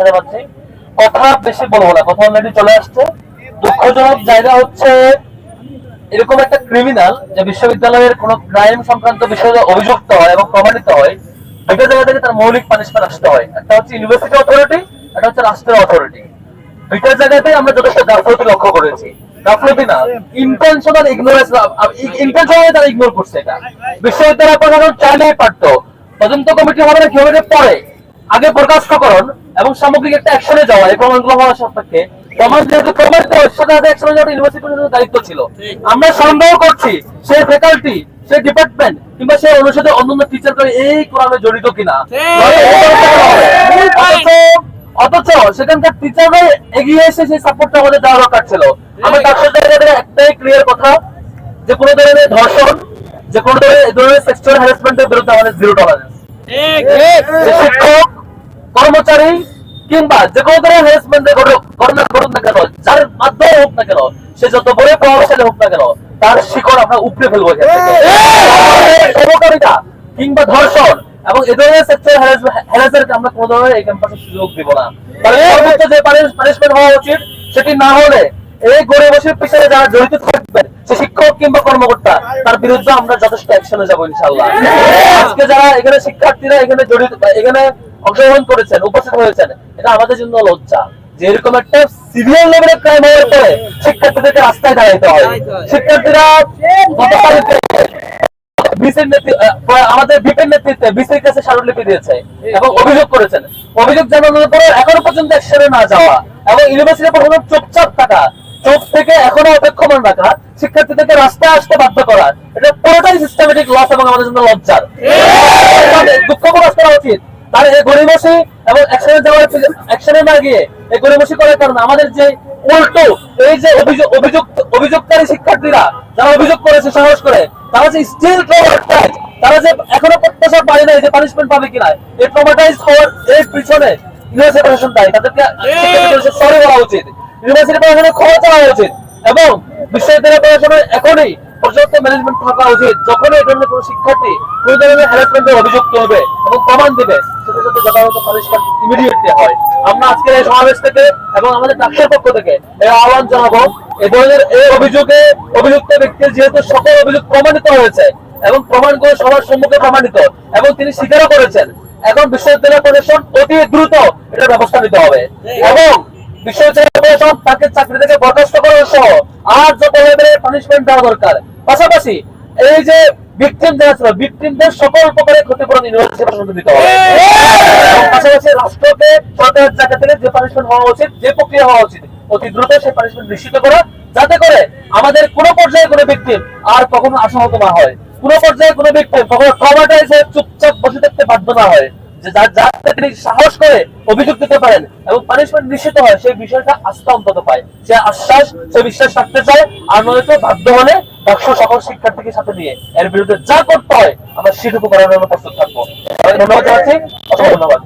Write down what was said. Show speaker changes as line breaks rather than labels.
ছাড়া পাচ্ছি কথা বেশি বলব না, কথা অলরেডি চলে আসছে। দুঃখজনক জায়গা হচ্ছে, এরকম একটা ক্রিমিনাল যে বিশ্ববিদ্যালয়ের কোন ক্রাইম সংক্রান্ত বিষয়ে অভিযুক্ত হয় এবং প্রমাণিত হয়, দুটো জায়গা থেকে তার মৌলিক পানিশমেন্ট আসতে হয়। একটা হচ্ছে ইউনিভার্সিটি অথরিটি একটা হচ্ছে রাষ্ট্রের অথরিটি দুইটা জায়গাতে আমরা যথেষ্ট গাফলতি লক্ষ্য করেছি। গাফলতি না ইন্টেনশনাল ইগনোরেন্স ইন্টেনশনালি তারা ইগনোর করছে এটা। বিশ্ববিদ্যালয় প্রশাসন চাইলেই পারতো। তদন্ত কমিটি আমাদের কীভাবে পরে আগে প্রকাশকরণ এবং সামগ্রিক একটা অ্যাকশনে যাওয়া এই প্রমাণগুলো হওয়ার সাপেক্ষে। প্রমাণ যেহেতু সেটা অ্যাকশনে যাওয়াটা ইউনিভার্সিটি প্রশাসনের দায়িত্ব ছিল। আমরা সন্দেহ করছি সে ফ্যাকাল্টি সে ডিপার্টমেন্ট কিংবা সে অনুষদের অন্যান্য টিচার করে এই কোরআনে জড়িত কিনা। অথচ- সেখানকার টিচাররাই এগিয়ে এসে সেই সাপোর্টটা আমাদের দেওয়া দরকার ছিল। আমরা ডাক্তার একটাই ক্লিয়ার কথা যে কোনো ধরনের ধর্ষণ যে কোনো ধরনের সেক্সুয়াল হ্যারাসমেন্টের বিরুদ্ধে আমাদের জিরো টলারেন্স শিক্ষক কর্মচারী কিংবা যে কোনো ধরনের হ্যারাসমেন্টের ঘটনা ঘটুক না কেন যার মাধ্যমে হোক না কেন সে যত বড় প্রভাবশালী হোক না কেন তার শিকড় আমরা উপড়ে ফেলব। সহকারিতা কিংবা ধর্ষণ এবং এ ধরনের সেক্সুয়াল হ্যারাসমেন্ট আমরা কোনো ধরনের এই ক্যাম্পাসে সুযোগ দিব না। সর্বোচ্চ যে পানিশমেন্ট হওয়া উচিত সেটি না হলে এই গরিব বসে পিছনে যারা জড়িত থাকবেন সে শিক্ষক কিংবা কর্মকর্তা তার বিরুদ্ধে আমরা যথেষ্ট অ্যাকশনে যাব ইনশাল্লাহ আজকে যারা এখানে শিক্ষার্থীরা এখানে জড়িত এখানে অংশগ্রহণ করেছেন উপস্থিত হয়েছেন। এটা আমাদের জন্য লজ্জা। যে এরকম একটা সিভিয়ার লেভেলের ক্রাইম হওয়ার পরে শিক্ষার্থীদেরকে রাস্তায় দাঁড়াইতে হয়। শিক্ষার্থীরা আমাদের বিপের নেতৃত্বে বিসির কাছে স্মারকলিপি দিয়েছে এবং অভিযোগ করেছেন। অভিযোগ জানানোর পরে এখনও পর্যন্ত অ্যাকশনে না যাওয়া এবং ইউনিভার্সিটি প্রশাসন চুপচাপ থাকা চোখ থেকে এখনও অপেক্ষমান রাখা শিক্ষার্থীদেরকে রাস্তায় আসতে বাধ্য করা এটা পুরোটাই সিস্টেমেটিক লস এবং আমাদের জন্য লজ্জার। দুঃখ প্রকাশ করা উচিত। তার এই গরিবসী এবং অ্যাকশনে না গিয়ে এই গরিবসী করার কারণে আমাদের যে উল্টো এই যে অভিযোগ অভিযোগ অভিযোগকারী শিক্ষার্থীরা যারা অভিযোগ করেছে, সাহস করে, তারা যে স্টিল তারা যে এখনও প্রত্যাশা পায় নাই যে পানিশমেন্ট পাবে কিনা এই ট্রমাটাইজ হওয়ার এর পিছনে ইউনিভার্সিটি প্রশাসন দায়ী। তাদেরকে সরি বলা উচিত। ইউনিভার্সিটি প্রশাসনের ক্ষমা উচিত। এবং বিশ্ববিদ্যালয় প্রশাসনের এখনই অভিযুক্ত এবং প্রমাণ দিবে, সেটার ব্যক্তির যেহেতু সকল অভিযোগ প্রমাণিত হয়েছে এবং প্রমাণগুলো সবার সম্মুখে প্রমাণিত এবং তিনি স্বীকারও করেছেন, এখন বিশ্ববিদ্যালয় প্রশাসন অতি দ্রুত এটার ব্যবস্থা নিতে হবে। এবং বিশ্ববিদ্যালয় প্রশাসন তাকে চাকরি থেকে বরখাস্ত করা সহ আর যত পানিশমেন্ট দেওয়া দরকার পাশাপাশি এই যে ভিকটিম যারা ছিল ভিকটিমদের সকল প্রকারের ক্ষতিপূরণ ইউনিভার্সিটি প্রশাসনকে দিতে হবে। পাশাপাশি রাষ্ট্রকে সরকারের জায়গা থেকে যে পানিশমেন্ট হওয়া উচিত যে প্রক্রিয়া হওয়া উচিত অতি দ্রুত সেই পানিশমেন্ট নিশ্চিত করা যাতে করে আমাদের কোন পর্যায়ে কোনো ভিকটিম আর কখনো আশাহত না হয়। কোন পর্যায়ে কোনো ভিকটিম কখনো ট্রমাটাইজ হয়ে চুপচাপ বসে থাকতে বাধ্য না হয়। যে যার যাতে তিনি সাহস করে অভিযোগ দিতে পারেন এবং পানিশমেন্ট নিশ্চিত হয় সেই বিষয়টা আস্থা অন্তত পায়। সে আশ্বাস সে বিশ্বাস রাখতে চায় আর নয়তো বাধ্য হলে একশো সকল শিক্ষার্থীকে সাথে নিয়ে এর বিরুদ্ধে যা করতে হয় আমরা সেটুকু করার জন্য প্রস্তুত থাকব। ধন্যবাদ জানাচ্ছি। অসংখ্য ধন্যবাদ।